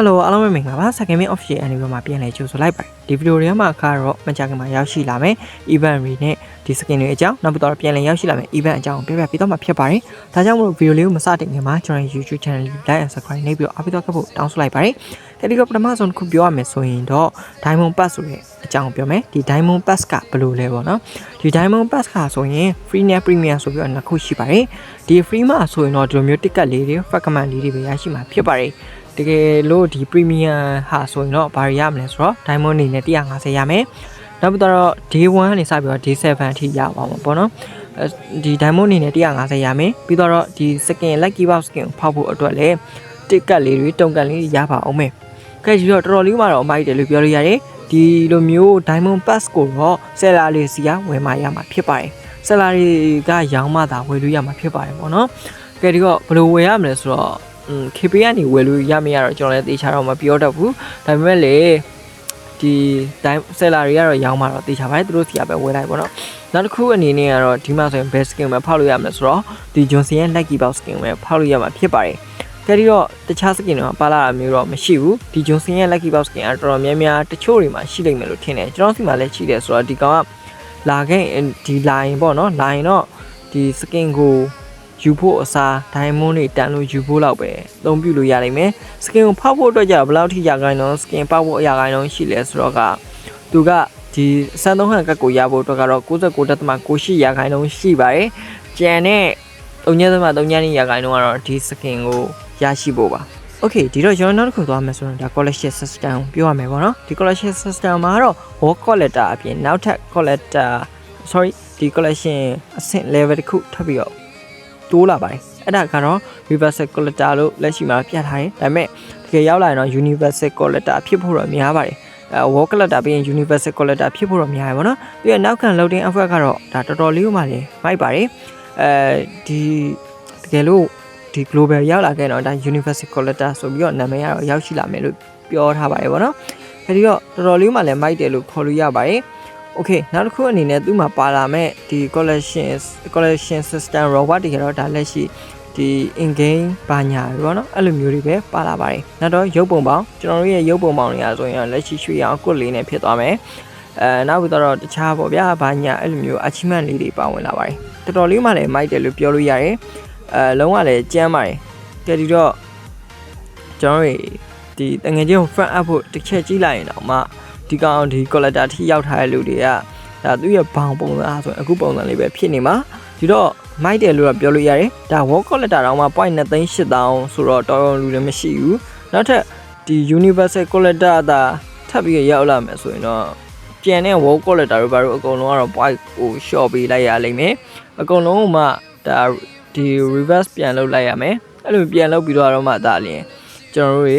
Hello အားလုံးပဲမင်္ဂလာပါ Second Min Official Anime မှာပြန်လည်ကြိုဆိုလိုက်ပါတယ်ဒီဗီဒီယိုတွေမှာကတော့မကြခင်မှာရောက်ရှိလာမယ် event တွေနဲ့ဒီ skin တွေအကြောင်းနောက်ပြီးတော့ပြန်လည်ရောက်ရှိလာမယ် event အကြောင်းကိုပြပြပေးတော့မှာဖြစ်ပါတယ်ဒါကြောင့်မလို့ဗီဒီယိုလေးကိုမစတင်ခင်မှာကျွန်တော်ရဲ့ YouTube channel လေး like and subscribe လုပ်ပြီးတော့အားပေးတော့ကဖို့တောင်းဆိုလိုက်ပါတယ်အဲဒီကပထမဆုံးတစ်ခုပြောရမယ်ဆိုရင်တော့ Diamond Pass ဆိုတဲ့အကြောင်းကိုပြောမယ်ဒီ Diamond Pass ကဘယ်လိုလဲပေါ့နော်ဒီ Diamond Pass ကဆိုရင် free နဲ့ premium ဆိုပြီးတော့နှစ်ခုရှိပါတယ်ဒီ free မှာဆိုရင်တော့ဒီလိုမျိုး ticket လေးတွေ fragment လေးတွေပဲရရှိမှာဖြစ်ပါတယ် တကယ်လို့ဒီ premium ဟာဆိုရင်တော့ဘာတွေရမလဲဆိုတော့ diamond အနေနဲ့150ရမယ်နောက်ပြီးတော့ day 1ကနေစပြီးတော့ day 7အထိရပါမှာပေါ့နော်အဲဒီ diamond အနေနဲ့150ရမယ်ပြီးတော့ဒီ skin lucky box skin ကိုဖောက်ဖို့အတွက်လည်း ticket လေးတွေတုံကတ်လေးတွေရပါအောင်မယ်ကဲဒီတော့တော်တော်လေးမှတော့အမိုက်တယ်လို့ပြောလို့ရတယ်ဒီလိုမျိုး diamond pass ကိုတော့ seller လေးစီကဝယ်မှရမှာဖြစ်ပါတယ် seller တွေကရောင်းမှသာဝယ်လို့ရမှာဖြစ်ပါတယ်ပေါ့နော်ကဲဒီတော့ဘယ်လိုဝယ်ရမလဲဆိုတော့อืม KP ကနေဝယ်လို့ရမရတော့ကျွန်တော်လည်းတေချာတော့မပြောတတ်ဘူးဒါပေမဲ့လေဒီတိုင်း seller တွေကတော့ရောင်းမှာတော့တေချာပါတယ်သူတို့စီကပဲဝယ်လိုက်ပေါ့နော်နောက်တစ်ခုအနေနဲ့ကတော့ဒီမှာဆိုရင် best skin ပဲဖောက်လို့ရမယ်ဆိုတော့ဒီ Johnson ရဲ့ lucky box skin ပဲဖောက်လို့ရမှာဖြစ်ပါတယ်ကဲဒီတော့တခြား skin တွေမှာပါလာတာမျိုးတော့မရှိဘူးဒီ Johnson ရဲ့ lucky box skin ကတော်တော်များများတချို့တွေမှာရှိလိမ့်မယ်လို့ထင်တယ်ကျွန်တော်စီမှာလည်းရှိတယ်ဆိုတော့ဒီကောင်ကလာခဲ့ဒီ line ပေါ့နော် line တော့ဒီ skin ကို ယူဖို့အစား diamond တွေတန်လို့ယူဖို့လောက်ပဲအသုံးပြုလို့ရနိုင်မယ်။ skin ကိုဖောက်ဖို့အတွက်ကြဘယ်လောက်ထိရခိုင်တော့ skin ပောက်ဖို့အရာခိုင်တော့ရှိလဲဆိုတော့ကသူကဒီစမ်းသုံးဟန်ကတ်ကိုရဖို့အတွက်ကတော့69.98ရာခိုင်နှုန်းရှိပါတယ်။ကျန်တဲ့3.3ရာခိုင်နှုန်းကတော့ဒီ skin ကိုရရှိဖို့ပါ။ Okay ဒီတော့ကျွန်တော်နောက်တစ်ခုသွားမယ်ဆိုတော့ဒါ collection system ကိုပြောရမယ်ပေါ့နော်ဒီ collection system မှာကတော့ wall collector အပြင်နောက်ထပ် collector sorry ဒီ collection အဆင့် level တစ်ခုထပ်ပြီးတော့ တိုးလာပါတယ်အဲ့ဒါကတော့ reversal collector လို့လက်ရှိမှာပြတ်ထားတယ်ဒါပေမဲ့တကယ်ရောက်လာရင်တော့ universal collector ဖြစ်ဖို့တော့များပါတယ်အဲ wall collector ပြီးရင် universal collector ဖြစ်ဖို့တော့များရပါတော့ပြီးရင်နောက်ခံ loading effect ကတော့ဒါတော်တော်လေးဥမာလေမိုက်ပါတယ်အဲဒီတကယ်လို့ဒီ global ရောက်လာခဲ့တော့ဒါ universal collector ဆိုပြီးတော့နာမည်ကတော့ရောက်ရှိလာမယ်လို့ပြောထားပါတယ်ဗောနော်အဲဒီတော့တော်တော်လေးဥမာလည်းမိုက်တယ်လို့ခေါ်လို့ရပါတယ် Okay နောက်တစ်ခုအနေနဲ့သူ့မှာပါလာမဲ့ဒီ collection collection system robot တွေကတော့ဒါလက်ရှိဒီ in game ဘာညာတွေပေါ့နော်အဲ့လိုမျိုးတွေပဲပါလာပါတယ်နောက်တော့ရုပ်ပုံပေါင်းကျွန်တော်တို့ရဲ့ရုပ်ပုံပေါင်းတွေအားဆိုရင်လက်ရှိရွှေရောင်ကွတ်လေးနဲ့ဖြစ်သွားမယ်အဲနောက်ပြီးတော့တခြားပေါ့ဗျာဘာညာအဲ့လိုမျိုး achievement လေးတွေပါဝင်လာပါတယ်တော်တော်လေးမှလည်းမိုက်တယ်လို့ပြောလို့ရတယ်အဲလုံးဝလည်းကြမ်းပါတယ်ကဲဒီတော့ကျွန်တော်တို့ဒီတငယ်ချင်းကို front up ဖို့တစ်ချက်ကြည့်လိုက်ရင်တော့မှ ဒီကောင်ဒီ collector ထိရောက်ထားတဲ့လူတွေကဒါသူ့ရဲ့ဘောင်ပုံစံအားဆိုရင်အခုပုံစံလေးပဲဖြစ်နေမှာဒီတော့မိုက်တယ်လို့တော့ပြောလို့ရတယ်ဒါ wall collector တောင်မှ point 2သိန်း8000ဆိုတော့တော်တော်လူလည်းမရှိဘူးနောက်ထပ်ဒီ universal collector သာထပ်ပြီးရောက်လာမယ်ဆိုရင်တော့ကျန်တဲ့ wall collector တို့ဘာလို့အကုန်လုံးကတော့ point ကို short ပေးလိုက်ရလိမ့်မယ်အကုန်လုံးကမှဒါဒီ reverse ပြန်လုပ်လိုက်ရမယ်အဲ့လိုပြန်လုပ်ပြီးတော့မှဒါလျင်ကျွန်တော်တို့တွေ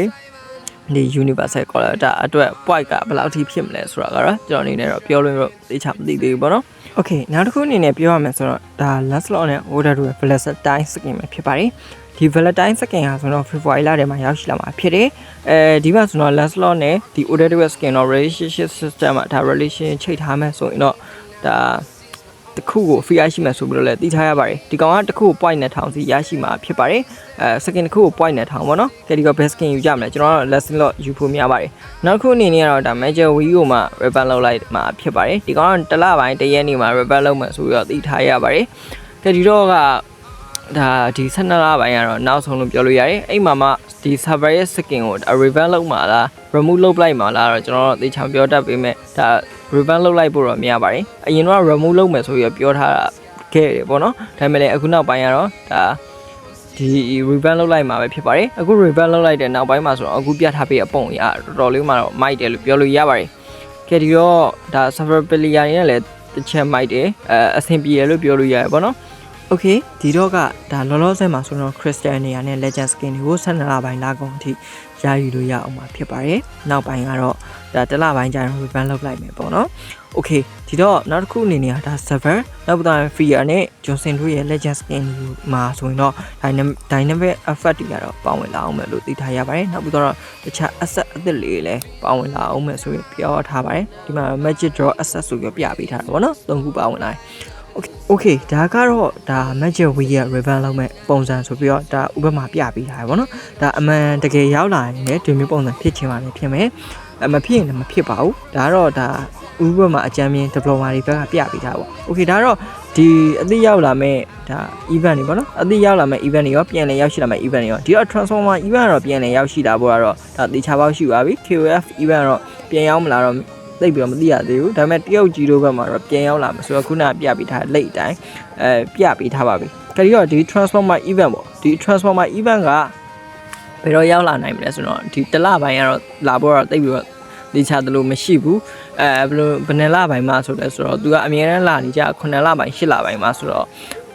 ဒီ universal collector အတွက် point ကဘယ်လောက်ထိဖြစ်မလဲဆိုတာကတော့ကျွန်တော်အနေနဲ့တော့ပြောလို့တော့သိချမသိသေးဘူးပေါ့နော် Okay နောက်တစ်ခုအနေနဲ့ပြောရမယ်ဆိုတော့ဒါ Lancelot နဲ့ Order တို့ရဲ့ Valentine skin ပဲဖြစ်ပါတယ်ဒီ Valentine skin ဟာဆိုတော့ February လထဲမှာရောက်ရှိလာမှာဖြစ်တယ်အဲဒီမှာဆိုတော့ Lancelot နဲ့ဒီ Order တို့ရဲ့ skin တော့ relationship system မှာဒါ relation ချိတ်ထားမယ်ဆိုရင်တော့ဒါ တစ်ခုကို free ရရှိမှဆိုပြီးတော့လည်းသိထားရပါတယ်ဒီကောင်ကတစ်ခုကို point နဲ့ထောင်စီရရှိမှာဖြစ်ပါတယ်အဲ second တစ်ခုကို point နဲ့ထောင်ပေါ့နော်ကဲဒီက best skin ယူကြမလဲကျွန်တော်ကတော့ lesson lot ယူဖို့များပါတယ်နောက်တစ်ခုအနေနဲ့ကတော့ဒါ major wheel ကိုမှ ribbon လောက်လိုက်မှာဖြစ်ပါတယ်ဒီကောင်ကတစ်လပိုင်းတစ်ရက်နေမှာ ribbon လောက်မှဆိုပြီးတော့သိထားရပါတယ်ကဲဒီတော့က ဒါဒီ12လပိုင်းကတော့နောက်ဆုံးလို့ပြောလို့ရတယ်အဲ့မှာမှဒီ server ရဲ့ skin ကို revamp လုပ်မှာလား remove လုပ်လိုက်မှာလားတော့ကျွန်တော်တို့သိချောင်ပြောတတ်ပေမဲ့ဒါ revamp လုပ်လိုက်ဖို့တော့မရပါဘူးအရင်တော့ remove လုပ်မယ်ဆိုပြီးတော့ပြောထားတာခဲ့တယ်ပေါ့နော်ဒါပေမဲ့လည်းအခုနောက်ပိုင်းကတော့ဒါဒီ revamp လုပ်လိုက်မှာပဲဖြစ်ပါတယ်အခု revamp လုပ်လိုက်တဲ့နောက်ပိုင်းမှာဆိုတော့အခုပြထားပေးအပုံရတော်တော်လေးမှတော့မိုက်တယ်လို့ပြောလို့ရပါတယ်ကဲဒီတော့ဒါ server player တွေနဲ့လည်းတစ်ချက်မိုက်တယ်အဲအဆင်ပြေတယ်လို့ပြောလို့ရတယ်ပေါ့နော် Okay ဒီတော့ကဒါလောလောဆယ်မှာဆိုတော့ Crystal နေရာနဲ့ Legend Skin တွေကို12လပိုင်းလာကုန်အထိရယူလို့ရအောင်မှာဖြစ်ပါတယ်။နောက်ပိုင်းကတော့ဒါတစ်လပိုင်းကျရင် revamp လုပ်လိုက်မယ်ပေါ့နော်။ Okay ဒီတော့နောက်တစ်ခုအနေနဲ့ဒါ server နောက်ပြီးတော့ Fear နဲ့ Johnson တို့ရဲ့ Legend Skin မှာဆိုရင်တော့ Dynamic Effect တွေကတော့ပေါဝင်လာအောင်မယ်လို့သိထားရပါတယ်။နောက်ပြီးတော့တခြား asset အသစ်လေးလည်းပေါဝင်လာအောင်မယ်ဆိုရင်ပြောထားပါတယ်။ဒီမှာ Magic Draw asset ဆိုပြီးပြပေးထားတာပေါ့နော်။သုံးခုပါဝင်လာတယ်။ โอเคဒါကတော့ဒါ Magic Wii ရဲ့ revamp လုပ်မဲ့ပုံစံဆိုပြီးတော့ဒါဥပမာပြပေးထားတယ်ဗောနော်ဒါအမှန်တကယ်ရောက်လာရင်လည်းဒီမျိုးပုံစံဖြစ်ချင်ပါလေဖြစ်မယ်အမဖြစ်ရင်လည်းမဖြစ်ပါဘူးဒါကတော့ဒါဥပမာအကြမ်းမြင် diploma တွေဘက်ကပြပေးထားပါโอเคဒါကတော့ဒီအသိရောက်လာမဲ့ဒါ event တွေဗောနော်အသိရောက်လာမဲ့ event တွေရောပြန်လည်ရောက်ရှိလာမဲ့ event တွေရောဒီတော့ transformer event ကတော့ပြန်လည်ရောက်ရှိလာဖို့ကတော့ဒါတေချာပေါက်ရှိပါပြီ KOF event ကတော့ပြန်ရောက်မလာတော့ သိပ်ပြီးတော့မသိရသေးဘူးဒါပေမဲ့တရုတ်ကြီးတို့ဘက်မှာတော့ပြန်ရောက်လာမှာဆိုတော့ခုနကပြပေးထားလက်အတိုင်းအဲပြပေးထားပါပြီခရီးတော့ဒီ transformer event ပေါ့ဒီ transformer event ကဘယ်တော့ရောက်လာနိုင်မလဲဆိုတော့ဒီတစ်လပိုင်းကတော့လာဖို့တော့သိပ်ပြီးတော့ဒီချာတလို့မရှိဘူးအဲဘယ်လိုဘယ်နှစ်လပိုင်းမှာဆိုလဲဆိုတော့သူကအမြဲတမ်းလာနေကြ9လပိုင်း10လပိုင်းမှာဆိုတော့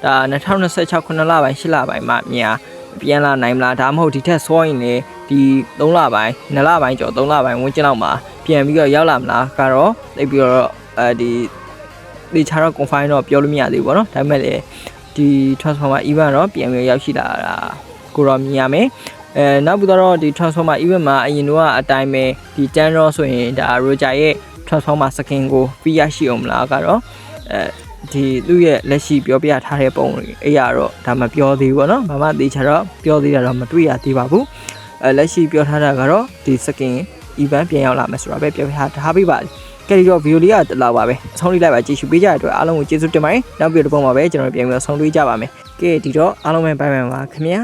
ဒါ2026 9လပိုင်း10လပိုင်းမှာမြန်ပြန်လာနိုင်မလားဒါမှမဟုတ်ဒီထက်စောရင်လေဒီ3လပိုင်း2လပိုင်းကျော်3လပိုင်းဝန်းကျင်လောက်မှာ ပြန်ပြီးတော့ရောက်လာမလားကတော့သိပြီးတော့အဲဒီဒီချာတော့ confine တော့ပြောလို့မရသေးဘူးပေါ့နော်ဒါပေမဲ့လေဒီ transformer event တော့ပြန်ပြီးရောက်ရှိလာတာကိုတော့မြင်ရမယ်အဲနောက်ပြီးတော့ဒီ transformer event မှာအရင်တော့အတိုင်းပဲဒီ10 raw ဆိုရင်ဒါ Roger ရဲ့ transformer skin ကိုပြီးရရှိအောင်မလားကတော့အဲဒီသူ့ရဲ့လက်ရှိပြောပြထားတဲ့ပုံတွေအဲ့ရတော့ဒါမှပြောသေးဘူးပေါ့နော်ဘာမှသေချာတော့ပြောသေးတာတော့မတွေ့ရသေးပါဘူးအဲလက်ရှိပြောထားတာကတော့ဒီ skin event ပြန်ရောက်လာမယ်ဆိုတာပဲပြောထားထားပေးပါလိကဲဒီတော့ဗီဒီယိုလေးကတလောက်ပါပဲအဆုံးလေးလိုက်ပါကြည့်ရှုပေးကြတဲ့အတွက်အားလုံးကိုကျေးဇူးတင်ပါတယ်နောက်ပြီးတော့ပုံမှာပဲကျွန်တော်တို့ပြန်ပြီးတော့ဆုံးတွေ့ကြပါမယ်ကဲဒီတော့အားလုံးပဲဘိုင်ဘိုင်ပါခင်ဗျာ